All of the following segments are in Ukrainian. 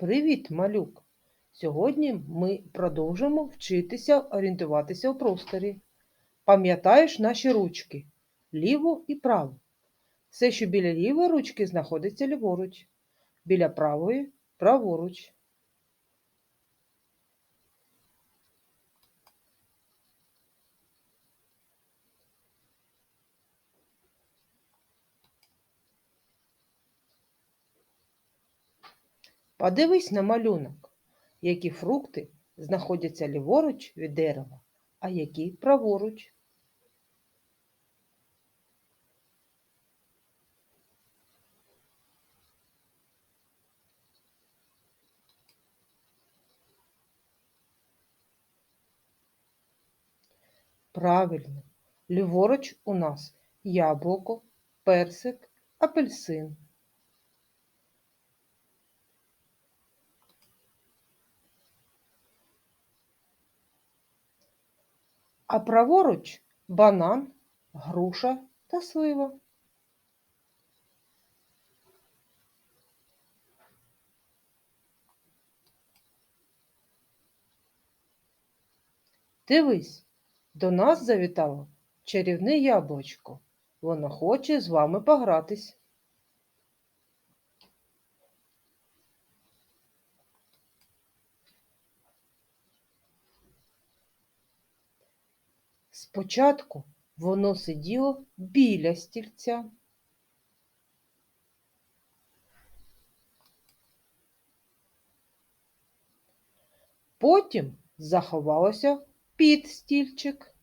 Привіт, малюк! Сьогодні ми продовжимо вчитися орієнтуватися у просторі. Пам'ятаєш наші ручки ліву і праву. Все, що біля лівої ручки знаходиться ліворуч, біля правої праворуч. Подивись на малюнок, які фрукти знаходяться ліворуч від дерева, а які праворуч. Правильно, ліворуч у нас яблуко, персик, апельсин. А праворуч банан, груша та слива. Дивись, до нас завітало чарівне яблучко. Воно хоче з вами погратись. Спочатку воно сиділо біля стільця. Потім заховалося під стільчик.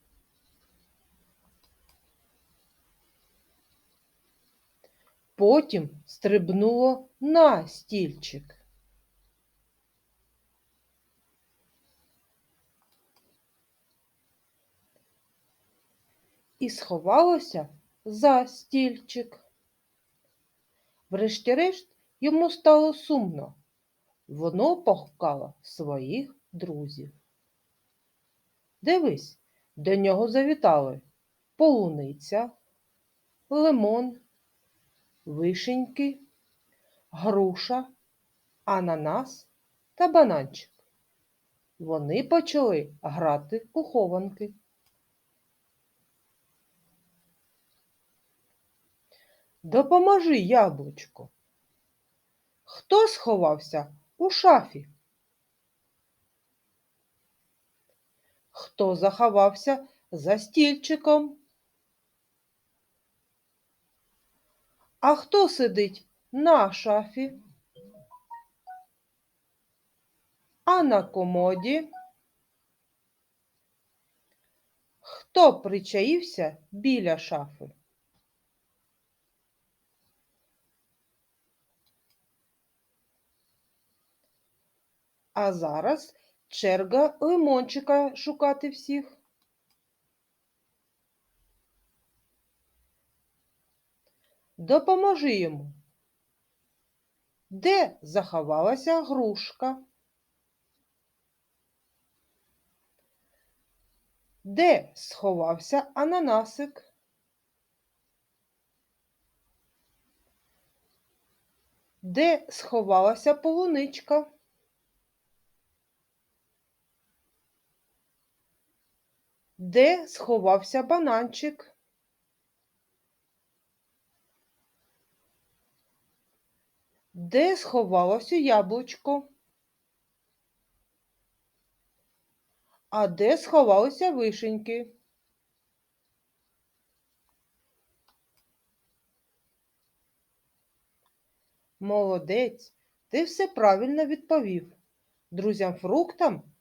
Потім стрибнуло на стільчик. І сховалося за стільчик. Врешті-решт йому стало сумно. Воно погукало своїх друзів. Дивись, до нього завітали полуниця, лимон, вишеньки, груша, ананас та бананчик. Вони почали грати у хованки. Допоможи яблучку. Хто сховався у шафі? Хто заховався за стільчиком? А хто сидить на шафі? А на комоді? Хто причаївся біля шафи? А зараз черга лимончика шукати всіх. Допоможи йому. Де заховалася грушка? Де сховався ананасик? Де сховалася полуничка? Де сховався бананчик? Де сховалося яблучко? А де сховалися вишеньки? Молодець, ти все правильно відповів. Друзям фруктам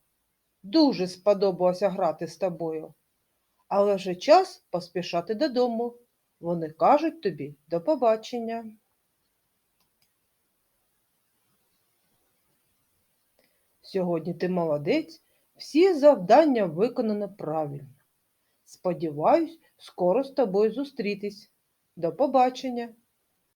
Дуже сподобалося грати з тобою. Але вже час поспішати додому. Вони кажуть тобі до побачення. Сьогодні ти молодець, всі завдання виконано правильно. Сподіваюсь, скоро з тобою зустрітись. До побачення!